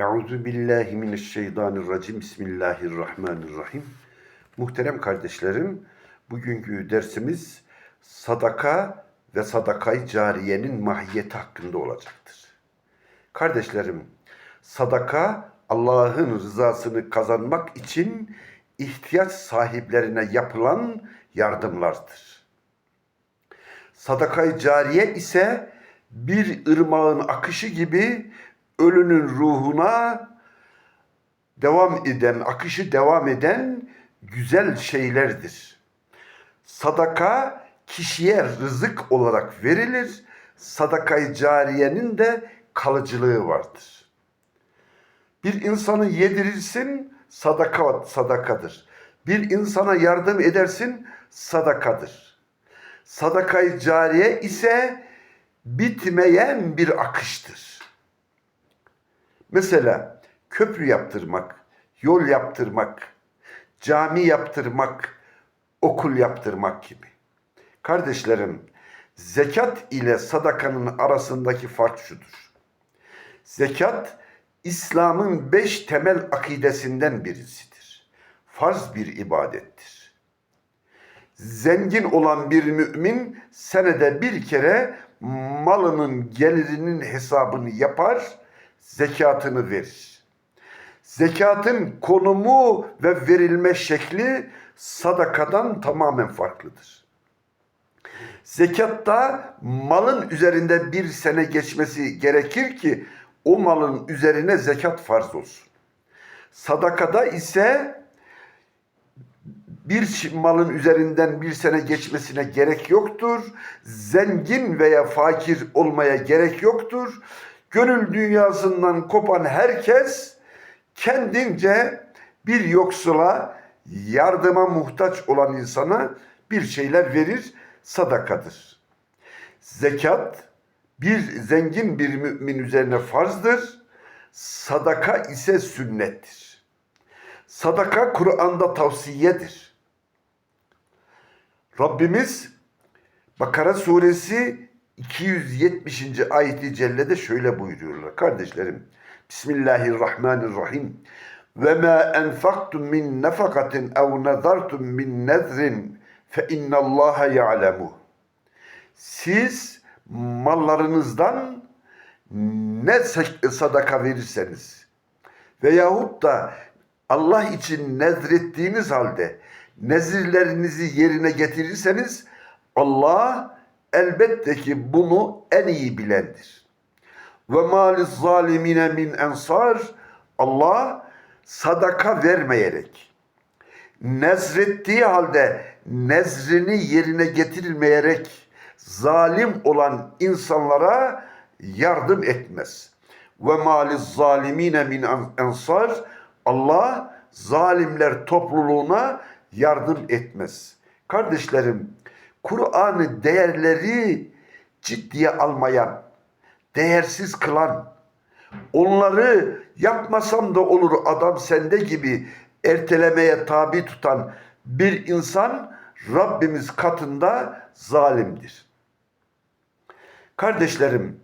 Euzu billahi mineşşeytanirracim. Bismillahirrahmanirrahim. Muhterem kardeşlerim, bugünkü dersimiz sadaka ve sadakayı cariyenin mahiyeti hakkında olacaktır. Kardeşlerim, sadaka Allah'ın rızasını kazanmak için ihtiyaç sahiplerine yapılan yardımlardır. Sadakayı cariye ise bir ırmağın akışı gibi ölünün ruhuna devam eden, akışı devam eden güzel şeylerdir. Sadaka kişiye rızık olarak verilir. Sadakayı cariyenin de kalıcılığı vardır. Bir insanı yedirirsin, sadaka sadakadır. Bir insana yardım edersin, sadakadır. Sadakayı cariye ise bitmeyen bir akıştır. Mesela köprü yaptırmak, yol yaptırmak, cami yaptırmak, okul yaptırmak gibi. Kardeşlerim, zekat ile sadakanın arasındaki fark şudur. Zekat, İslam'ın beş temel akidesinden birisidir. Farz bir ibadettir. Zengin olan bir mümin senede bir kere malının gelirinin hesabını yapar, zekatını verir. Zekatın konumu ve verilme şekli sadakadan tamamen farklıdır. Zekatta malın üzerinde bir sene geçmesi gerekir ki o malın üzerine zekat farz olsun. Sadakada ise bir malın üzerinden bir sene geçmesine gerek yoktur. Zengin veya fakir olmaya gerek yoktur. Gönül dünyasından kopan herkes kendince bir yoksula, yardıma muhtaç olan insana bir şeyler verir, sadakadır. Zekat bir zengin bir mümin üzerine farzdır. Sadaka ise sünnettir. Sadaka Kur'an'da tavsiyedir. Rabbimiz Bakara suresi 270. ayeti cellede şöyle buyuruyorlar. Kardeşlerim, Bismillahirrahmanirrahim. Ve ma enfaktum min nefakatin ev nazartum min nezrin fe innallaha ya'lemu. Siz mallarınızdan ne sadaka verirseniz veyahut da Allah için nezrettiğiniz halde nezirlerinizi yerine getirirseniz Allah elbette ki bunu en iyi bilendir. Ve maliz zalimine min ensar Allah sadaka vermeyerek nezrettiği halde nezrini yerine getirilmeyerek zalim olan insanlara yardım etmez. Ve maliz zalimine min ensar Allah zalimler topluluğuna yardım etmez. Kardeşlerim, Kur'an'ı değerleri ciddiye almayan, değersiz kılan, onları yapmasam da olur adam sende gibi ertelemeye tabi tutan bir insan Rabbimiz katında zalimdir. Kardeşlerim,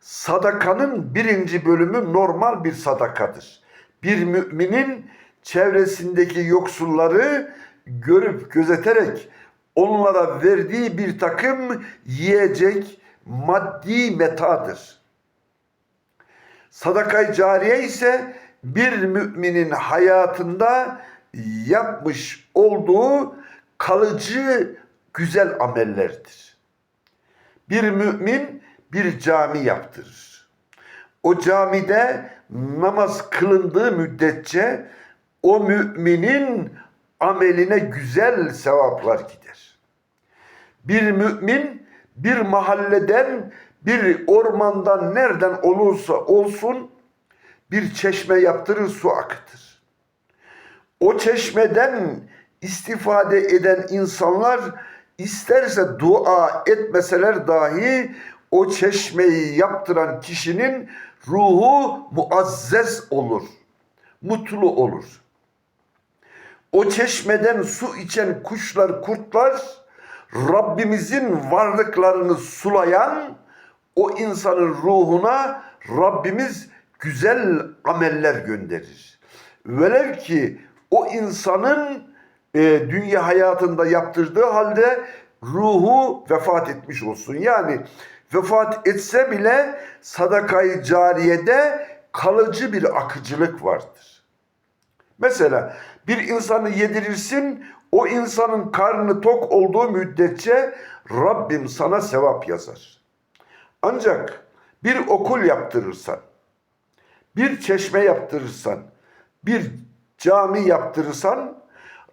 sadakanın birinci bölümü normal bir sadakadır. Bir müminin çevresindeki yoksulları görüp gözeterek onlara verdiği bir takım yiyecek maddi metadır. Sadakay cariye ise bir müminin hayatında yapmış olduğu kalıcı güzel amellerdir. Bir mümin bir cami yaptırır. O camide namaz kılındığı müddetçe o müminin ameline güzel sevaplar gider. Bir mümin bir mahalleden, bir ormandan nereden olursa olsun bir çeşme yaptırır su akıtır. O çeşmeden istifade eden insanlar isterse dua etmeseler dahi o çeşmeyi yaptıran kişinin ruhu muazzez olur, mutlu olur. O çeşmeden su içen kuşlar, kurtlar Rabbimizin varlıklarını sulayan o insanın ruhuna Rabbimiz güzel ameller gönderir. Velev ki o insanın e, dünya hayatında yaptırdığı halde ruhu vefat etmiş olsun. Yani vefat etse bile sadakayı cariyede kalıcı bir akıcılık vardır. Mesela bir insanı yedirirsin, o insanın karnı tok olduğu müddetçe Rabbim sana sevap yazar. Ancak bir okul yaptırırsan, bir çeşme yaptırırsan, bir cami yaptırırsan,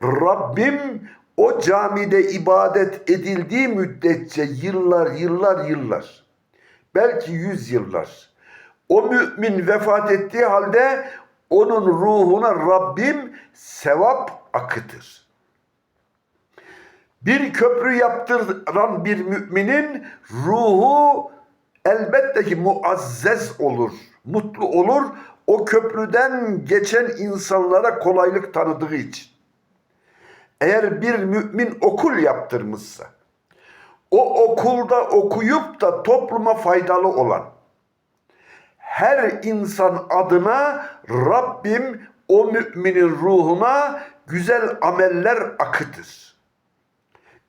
Rabbim o camide ibadet edildiği müddetçe yıllar, yıllar, yıllar, belki yüz yıllar, o mümin vefat ettiği halde onun ruhuna Rabbim sevap akıtır. Bir köprü yaptıran bir müminin ruhu elbette ki muazzez olur, mutlu olur. O köprüden geçen insanlara kolaylık tanıdığı için. Eğer bir mümin okul yaptırmışsa, o okulda okuyup da topluma faydalı olan, her insan adına Rabbim o müminin ruhuna güzel ameller akıtır.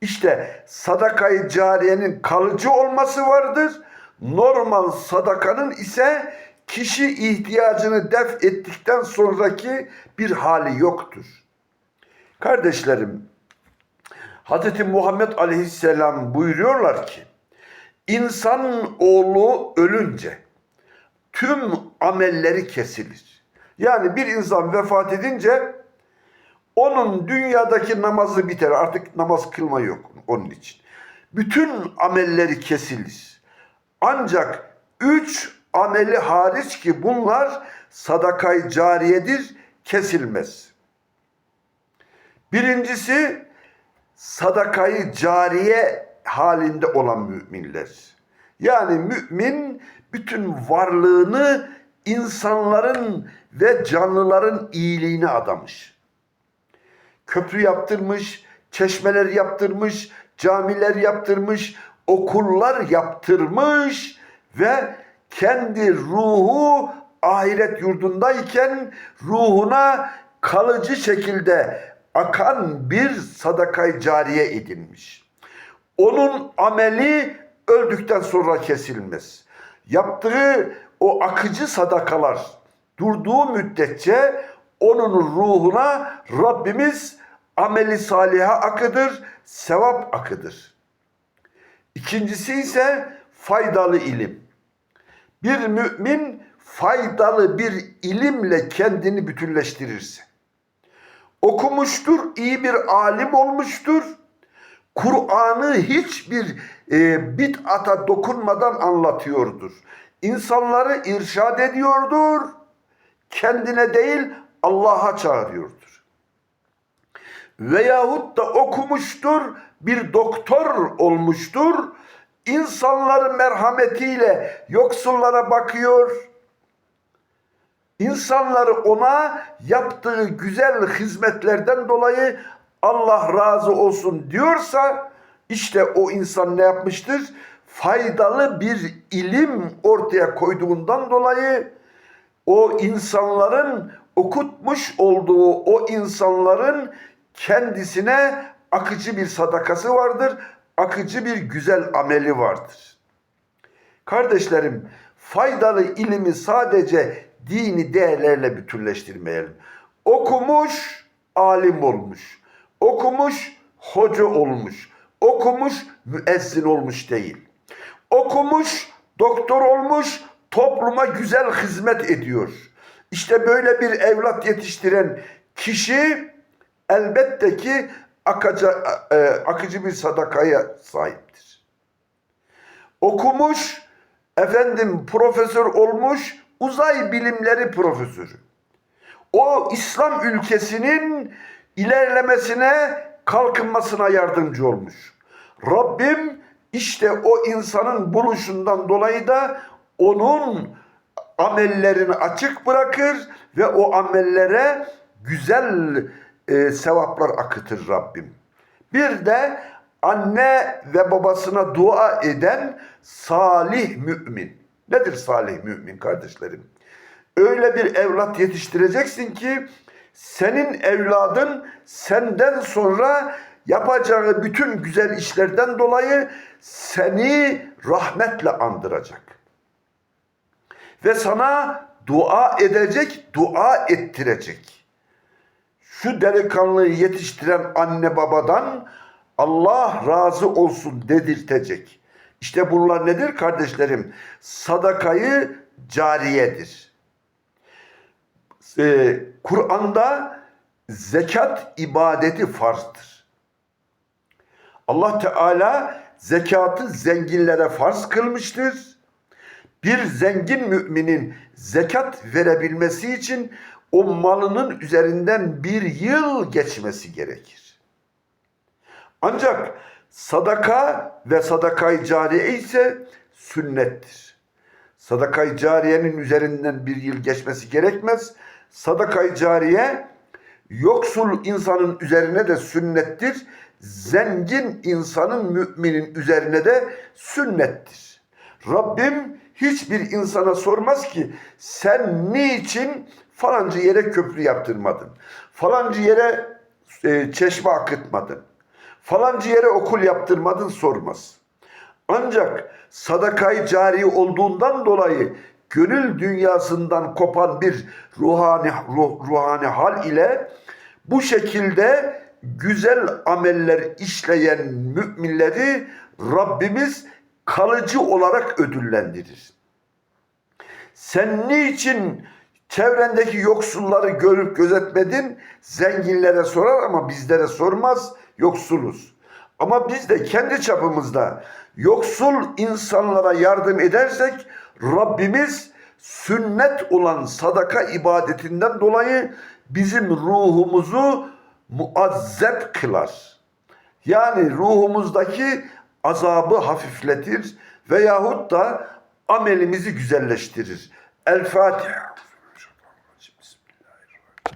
İşte sadakayı cariyenin kalıcı olması vardır. Normal sadakanın ise kişi ihtiyacını def ettikten sonraki bir hali yoktur. Kardeşlerim, Hz. Muhammed Aleyhisselam buyuruyorlar ki, insan oğlu ölünce tüm amelleri kesilir. Yani bir insan vefat edince onun dünyadaki namazı biter. Artık namaz kılma yok onun için. Bütün amelleri kesilir. Ancak üç ameli hariç ki bunlar sadakay cariyedir, kesilmez. Birincisi sadakayı cariye halinde olan müminler. Yani mümin bütün varlığını insanların ve canlıların iyiliğine adamış. Köprü yaptırmış, çeşmeler yaptırmış, camiler yaptırmış, okullar yaptırmış ve kendi ruhu ahiret yurdundayken ruhuna kalıcı şekilde akan bir sadakay cariye edinmiş. Onun ameli öldükten sonra kesilmez. Yaptığı o akıcı sadakalar durduğu müddetçe onun ruhuna Rabbimiz ameli saliha akıdır, sevap akıdır. İkincisi ise faydalı ilim. Bir mümin faydalı bir ilimle kendini bütünleştirirse, okumuştur, iyi bir alim olmuştur, Kur'an'ı hiçbir e, bid'ata dokunmadan anlatıyordur. İnsanları irşad ediyordur, kendine değil Allah'a çağırıyordur. Veyahut da okumuştur, bir doktor olmuştur, insanların merhametiyle yoksullara bakıyor, İnsanları ona yaptığı güzel hizmetlerden dolayı Allah razı olsun diyorsa işte o insan ne yapmıştır? Faydalı bir ilim ortaya koyduğundan dolayı o insanların okutmuş olduğu o insanların kendisine akıcı bir sadakası vardır. Akıcı bir güzel ameli vardır. Kardeşlerim, faydalı ilimi sadece dini değerlerle bütünleştirmeyelim. Okumuş, alim olmuş. Okumuş, hoca olmuş. Okumuş, müezzin olmuş değil. Okumuş, doktor olmuş, topluma güzel hizmet ediyor. İşte böyle bir evlat yetiştiren kişi elbette ki akıcı, e, akıcı bir sadakaya sahiptir. Okumuş, efendim profesör olmuş, uzay bilimleri profesörü. O İslam ülkesinin ilerlemesine, kalkınmasına yardımcı olmuş. Rabbim işte o insanın buluşundan dolayı da onun amellerini açık bırakır ve o amellere güzel e, sevaplar akıtır Rabbim. Bir de anne ve babasına dua eden salih mümin. Nedir salih mümin kardeşlerim? öyle bir evlat yetiştireceksin ki senin evladın senden sonra yapacağı bütün güzel işlerden dolayı seni rahmetle andıracak. Ve sana dua edecek, dua ettirecek. Şu delikanlıyı yetiştiren anne babadan Allah razı olsun dedirtecek. İşte bunlar nedir kardeşlerim? Sadakayı cariyedir. Ee, Kur'an'da zekat ibadeti farzdır. Allah Teala zekatı zenginlere farz kılmıştır. Bir zengin müminin zekat verebilmesi için o malının üzerinden bir yıl geçmesi gerekir. Ancak sadaka ve sadakayı cariye ise sünnettir. Sadakayı cariyenin üzerinden bir yıl geçmesi gerekmez. Sadakayı cariye yoksul insanın üzerine de sünnettir. Zengin insanın müminin üzerine de sünnettir. Rabbim hiçbir insana sormaz ki sen niçin falanca yere köprü yaptırmadın? Falanca yere e, çeşme akıtmadın? Falanca yere okul yaptırmadın sormaz. Ancak sadakayı cari olduğundan dolayı gönül dünyasından kopan bir ruhani ruh, ruhani hal ile bu şekilde güzel ameller işleyen müminleri Rabbimiz kalıcı olarak ödüllendirir. Sen niçin çevrendeki yoksulları görüp gözetmedin? Zenginlere sorar ama bizlere sormaz. Yoksuluz. Ama biz de kendi çapımızda yoksul insanlara yardım edersek Rabbimiz sünnet olan sadaka ibadetinden dolayı bizim ruhumuzu muazzep kılar. Yani ruhumuzdaki azabı hafifletir veyahut da amelimizi güzelleştirir. El Fatiha.